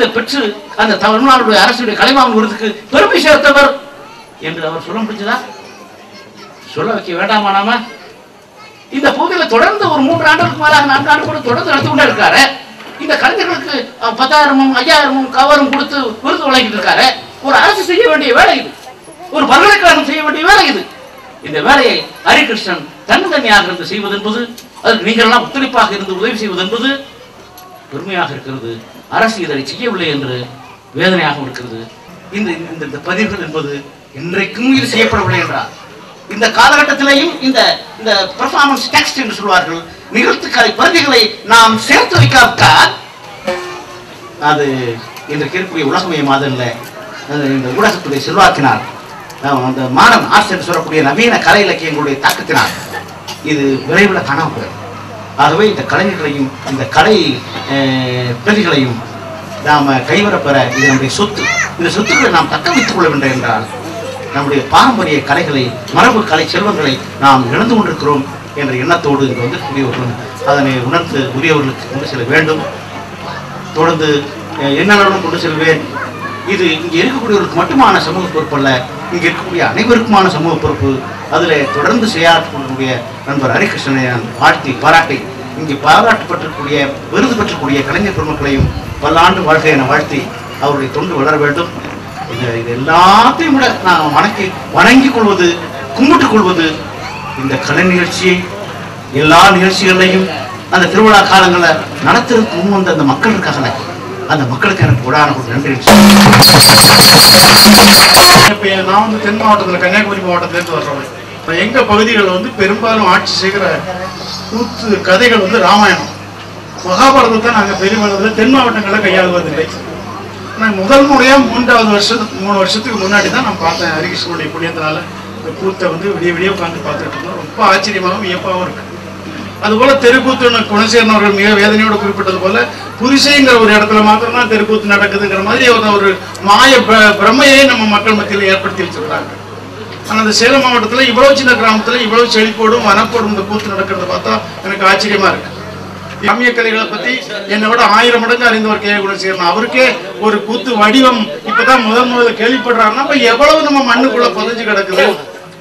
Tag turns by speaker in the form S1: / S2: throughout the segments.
S1: இதை பெற்று அந்த தமிழ்நாடுடைய அரசுடைய கலைமாமன் விருதுக்கு பெருமை சேர்த்தவர் என்று அவர் சொல்ல முடிஞ்சதா? சொல்ல வைக்க வேண்டாமா நாம? இந்த பகுதியில் தொடர்ந்து ஒரு மூன்று ஆண்டுகளுக்கு மேலாக நான்கு ஆண்டு கூட தொடர்ந்து நடத்தி கொண்டே இருக்காரு இந்த கலைஞர்களுக்கு பத்தாயிரமும் ஐயாயிரமும் கவரும் கொடுத்து விருது வழங்கிட்டு இருக்காரு. ஒரு அரசு செய்ய வேண்டிய வேலை இது. ஒரு பல்கலைக்கழகம் செய்ய வேண்டிய வேலை இது. இந்த வேலையை ஹரிகிருஷ்ணன் தன்னந்தனியாக இருந்து செய்வது என்பது அதற்கு நீங்கள் எல்லாம் ஒத்துழைப்பாக இருந்து உதவி செய்வது என்பது பெருமையாக இருக்கிறது. அரசு இதனை செய்யவில்லை என்று வேதனையாக இருக்கிறது. இந்த இந்த இந்த பதிவுகள் என்பது இன்றைக்கும் இது செய்யப்படவில்லை என்றார் இந்த காலகட்டத்திலேயும் இந்த இந்த பெர்ஃபார்மன்ஸ் டெக்ஸ்ட் என்று சொல்வார்கள் நிகழ்த்துக்கலை பிரதிகளை நாம் சேர்த்து வைக்காவிட்டால் அது இன்றைக்கு இருக்கக்கூடிய உலகமயமாதல்ல அது இந்த ஊடகத்துடைய செல்வாக்கினார் அந்த மாடர்ன் ஆர்ட்ஸ் என்று சொல்லக்கூடிய நவீன கலை இலக்கியங்களுடைய தாக்கத்தினால் இது விரைவில் காணாமல் போயிடும். ஆகவே இந்த கலைஞர்களையும் இந்த கலை பிரதிகளையும் நாம் கைவரப்பெற இது நம்முடைய சொத்து. இந்த சொத்துக்களை நாம் தக்க வைத்துக் கொள்ள வேண்டும் என்றால் நம்முடைய பாரம்பரிய கலைகளை மரபு கலை செல்வங்களை நாம் இழந்து கொண்டிருக்கிறோம் என்ற எண்ணத்தோடு இங்கு வந்திருக்கக்கூடியவர்களும் அதனை உணர்ந்து உரியவர்களுக்கு கொண்டு செல்ல வேண்டும். தொடர்ந்து அஹ், என்னென்ன கொண்டு செல்வேன்? இது இங்கே இருக்கக்கூடியவர்களுக்கு மட்டுமான சமூக பொறுப்பு அல்ல இங்கே இருக்கக்கூடிய அனைவருக்குமான சமூக பொறுப்பு அதில் தொடர்ந்து செயலாற்றக்கூடிய நண்பர் ஹரிகிருஷ்ணனை வாழ்த்தி பாராட்டி இங்கே பாராட்டப்பட்டிருக்கக்கூடிய விருது பெற்றக்கூடிய கலைஞர் பெருமக்களையும் பல்லாண்டு வாழ்க்கை என வாழ்த்தி அவருடைய தொண்டு வளர வேண்டும். இது இது எல்லாத்தையும் விட நான் வணக்கி வணங்கிக் கொள்வது கும்பிட்டுக் கொள்வது இந்த கலை நிகழ்ச்சியை எல்லா நிகழ்ச்சிகளையும் அந்த திருவிழா காலங்களில் நடத்துறதுக்கு முன் வந்த அந்த மக்கள் இருக்காங்களே அந்த மக்களுக்கு எனக்கு உடான ஒரு நன்றி
S2: இப்போ நான் வந்து தென் மாவட்டத்தில் கன்னியாகுமரி மாவட்டத்திலேருந்து வர்றவன் எங்கள் பகுதிகளில் வந்து பெரும்பாலும் ஆட்சி செய்கிற கூத்து கதைகள் வந்து ராமாயணம். மகாபாரதத்தை நாங்கள் பெரிய அளவில் தென் மாவட்டங்களில் கையாளுவதில்லை. ஆனால் முதல் முறையாக மூன்றாவது வருஷத்துக்கு மூணு வருஷத்துக்கு முன்னாடி தான் நான் பார்த்தேன் ஹரிகிருஷ்ணனுடைய புண்ணியத்தினால இந்த கூத்தை வந்து விடிய விடிய உட்காந்து பார்த்துட்டு இருந்தோம். ரொம்ப ஆச்சரியமாகவும் வியப்பாகவும் இருக்கு. அதுபோல தெருக்கூத்து குணசேகரன் அவர்கள் மிக வேதனையோடு குறிப்பிட்டது போல புரிசைங்கிற ஒரு இடத்துல மாத்திரம் தான் தெருக்கூத்து நடக்குதுங்கிற மாதிரி ஒரு மாய பிர- பிரமையை நம்ம மக்கள் மத்தியில் ஏற்படுத்தி வச்சிருக்காங்க ஆனால் அந்த சேலம் மாவட்டத்தில் இவ்வளோ சின்ன கிராமத்தில் இவ்வளோ செழிப்போடும் வனப்போடும் இந்த கூத்து நடக்கிறத பார்த்தா எனக்கு ஆச்சரியமாக இருக்கு. காமிய கலைகளை பற்றி என்னை விட ஆயிரம் மடங்கு அறிந்தவர் கே குணசேகரன். அவருக்கே ஒரு கூத்து வடிவம் இப்பதான் முதல் முதல்ல கேள்விப்படுறாருன்னா இப்போ எவ்வளவு நம்ம மண்ணுக்குள்ளே புதஞ்சு கிடக்குது?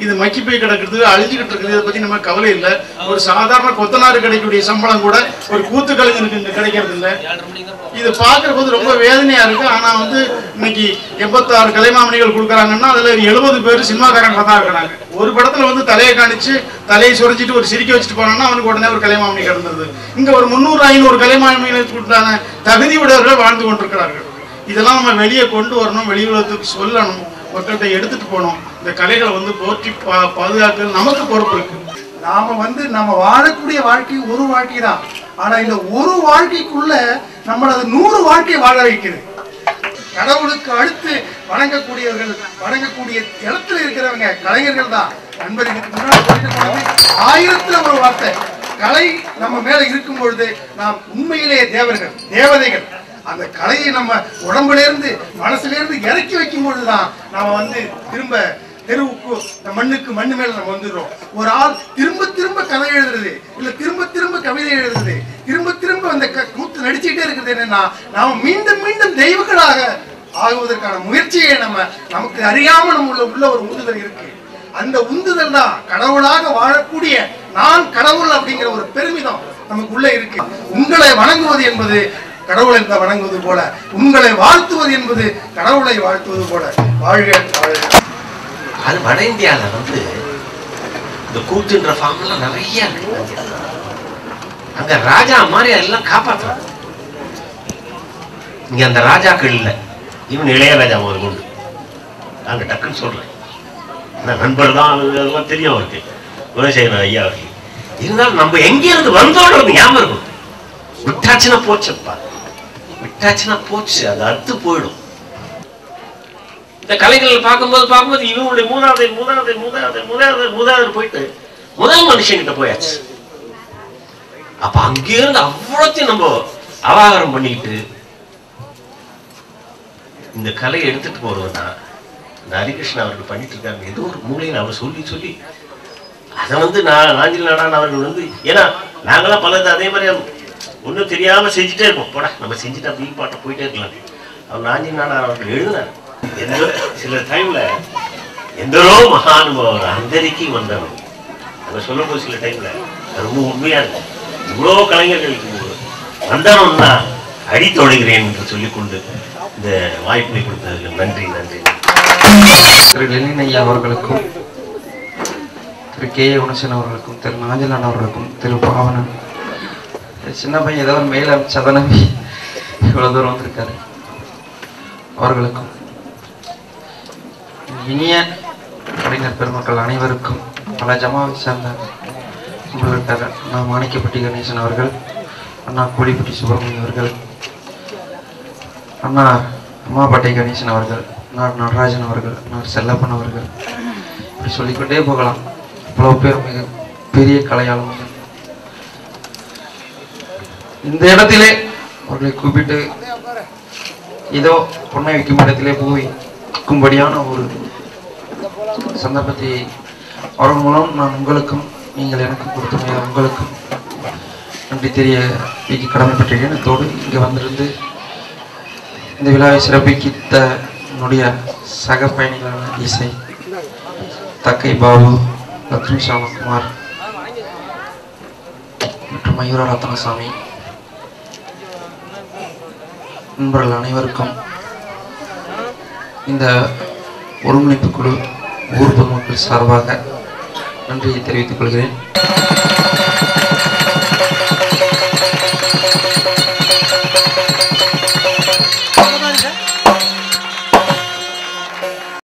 S2: இது மக்கி போய் கிடக்குது அழிஞ்சுக்கிட்டு இருக்குது இதை பத்தி நம்ம கவலை இல்லை. ஒரு சாதாரண கொத்தனாரு கிடைக்கக்கூடிய சம்பளம் கூட ஒரு கூத்து கலைஞருக்கு இங்க கிடைக்கிறது இல்லை. இது பார்க்குற போது ரொம்ப வேதனையா இருக்கு. ஆனா வந்து இன்னைக்கு எண்பத்தாறு கலைமாமணிகள் கொடுக்குறாங்கன்னா அதுல எழுபது பேர் சினிமாக்காரங்க தான் இருக்கிறாங்க. ஒரு படத்துல வந்து தலையை காணிச்சு தலையை சுரைச்சிட்டு ஒரு சிரிக்க வச்சுட்டு போனான்னா அவனுக்கு உடனே ஒரு கலைமாமணி கிடந்தது. இங்க ஒரு முந்நூறு ஐநூறு கலைமாமணிகளுக்கு உண்டான தகுதி உடையவர்கள் வாழ்ந்து கொண்டிருக்கிறார்கள். இதெல்லாம் நம்ம வெளியே கொண்டு வரணும் வெளி உலகத்துக்கு சொல்லணும். மக்கள்கிட்ட எடுத்துட்டு போனோம். இந்த கலைகளை வந்து போற்றி பா பாதுகாக்கிறது நமக்கு பொறுப்பு இருக்கு.
S3: நாம வந்து நம்ம வாழக்கூடிய வாழ்க்கை ஒரு வாழ்க்கை தான் ஆனா இந்த ஒரு வாழ்க்கைக்குள்ள நம்மள அது நூறு வாழ்க்கையை வாழ வைக்குது. கடவுளுக்கு அடுத்து வணங்கக்கூடியவர்கள் வணங்கக்கூடிய இடத்துல இருக்கிறவங்க கலைஞர்கள் தான். நண்பர் முன்னாடி ஆயிரத்துல ஒரு வார்த்தை. கலை நம்ம மேல இருக்கும் பொழுது நாம் உண்மையிலேயே தேவர்கள் தேவதைகள். அந்த கலையை நம்ம உடம்புல இருந்து மனசுல இருந்து இறக்கி வைக்கும் பொழுதுதான் நாம வந்து திரும்ப தெருவுக்கு இந்த மண்ணுக்கு மண்ணு மேல நம்ம வந்துடுறோம். ஒரு ஆள் திரும்ப திரும்ப கதை எழுதுறது இல்ல திரும்ப திரும்ப கவிதை எழுதுறது திரும்ப திரும்ப அந்த க- கூத்து நடிச்சுட்டே இருக்கிறது என்னன்னா நாம மீண்டும் மீண்டும் தெய்வங்களாக ஆகுவதற்கான முயற்சியை நம்ம நமக்கு அறியாம நம்ம உள்ள உள்ள ஒரு உந்துதல் இருக்கு. அந்த உந்துதல் தான் கடவுளாக வாழக்கூடிய நான் கடவுள் அப்படிங்கிற ஒரு பெருமிதம் நமக்குள்ள இருக்கு. உங்களை வணங்குவது என்பது கடவுளை இந்த வணங்குவது போல உங்களை வாழ்த்துவது என்பது கடவுளை வாழ்த்துவது போல. வாழ்க வாழ்க.
S4: அது வட இந்தியாவில் வந்து இந்த கூத்துன்ற ஃபார்ம்லாம் நிறைய இருக்கு. அங்க. ராஜா மாதிரி எல்லாம் காப்பாற்றுறாங்க இங்க அந்த ராஜாக்கள் இல்லை. இவன் இளையராஜா ஒரு உண்டு. நாங்க டக்குன்னு சொல்றேன் நண்பர் தான் அதெல்லாம் தெரியும் அவருக்கு. குணசேகரன் ஐயா அவருக்கு. இருந்தாலும் நம்ம எங்கேருந்து வந்தோன்றது ஞாபகம் இருக்கும் விட்டாச்சுன்னா போச்சுப்பா விட்டாச்சுன்னா போச்சு. அது அறுத்து போயிடும். இந்த கலைகள் பார்க்கும்போது பார்க்கும்போது இவங்களுடைய மூணாவது மூணாவது மூணாவது மூணாவது மூணாவது போயிட்டு முதல் மனுஷங்கிட்ட போயாச்சு. அப்ப அங்கிருந்து அவ்வளோத்தையும் நம்ம அவாகரம் பண்ணிக்கிட்டு இந்த கலையை எடுத்துட்டு போறதுன்னா இந்த ஹரிகிருஷ்ணன் அவர்கள் பண்ணிட்டு இருக்காங்க ஏதோ ஒரு மூலையை அவர் சொல்லி சொல்லி அதை வந்து நான் நாஞ்சில் நாடான் அவர்கள் வந்து ஏன்னா நாங்களாம் பலது அதே மாதிரி ஒன்றும் தெரியாம செஞ்சுட்டே இருப்போம். போட நம்ம செஞ்சுட்டு அப்படியே பாட்டை போயிட்டே இருக்கலாம். அவர் நாஞ்சி நாடார் அவர்கள் எழுதினார். எந்த சில டைம்ல எந்தரோ மகானுபவர் அந்தரிக்கு வந்தவர். அதை சொல்லும்போது சில டைம்ல அது ரொம்ப உண்மையா இருக்கும் இவ்வளோ கலைஞர்களுக்கு வந்தவன்னா அடி தொழுகிறேன் என்று சொல்லிக்கொண்டு இந்த வாய்ப்பினை கொடுத்ததுக்கு நன்றி நன்றி
S5: திரு லெனின் ஐயா அவர்களுக்கும் திரு கே ஏ குணசேன் அவர்களுக்கும் திரு நாஞ்சலான் அவர்களுக்கும் திரு பாவனன் சின்ன பையன் ஏதோ ஒரு மேல சதனவி இவ்வளவு தூரம் வந்திருக்காரு. அவர்களுக்கும். இனிய கலைஞர் பெருமக்கள் அனைவருக்கும் பல ஜமாவை சேர்ந்த உங்களுக்காக அண்ணா மாணிக்கப்பட்டி கணேசன் அவர்கள் அண்ணா கோழிப்பட்டி சுப்பிரமணியம் அவர்கள் அண்ணா அம்மாப்பட்டை கணேசன் அவர்கள் அண்ணா நடராஜன் அவர்கள் அண்ணா செல்லப்பன் அவர்கள். இப்படி சொல்லிக்கொண்டே போகலாம். இவ்வளவு பேர் மிக பெரிய கலையாளம் இந்த இடத்திலே அவர்களை கூப்பிட்டு ஏதோ பொண்ணை வைக்கும் இடத்திலே போய் வைக்கும்படியான ஒரு சந்தர்ப்பத்தை அவர்கள் மூலம் நான் உங்களுக்கும் நீங்கள் எனக்கு கொடுத்த உங்களுக்கும் நன்றி தெரிய வைக்க கடமைப்பட்டிருக்கேன் அத்தோடு இங்கே வந்திருந்து இந்த விழாவை சிறப்பிக்கித்த என்னுடைய சக பயணிகளான இசை தக்கை பாபு லக்ஷ்மி சாமகுமார் மற்றும் மயூரா ரத்னசாமி நண்பர்கள் அனைவருக்கும் இந்த ஒருங்கிணைப்பு குழு ஊர் பொதுமக்கள் சார்பாக நன்றியை தெரிவித்துக் கொள்கிறேன்.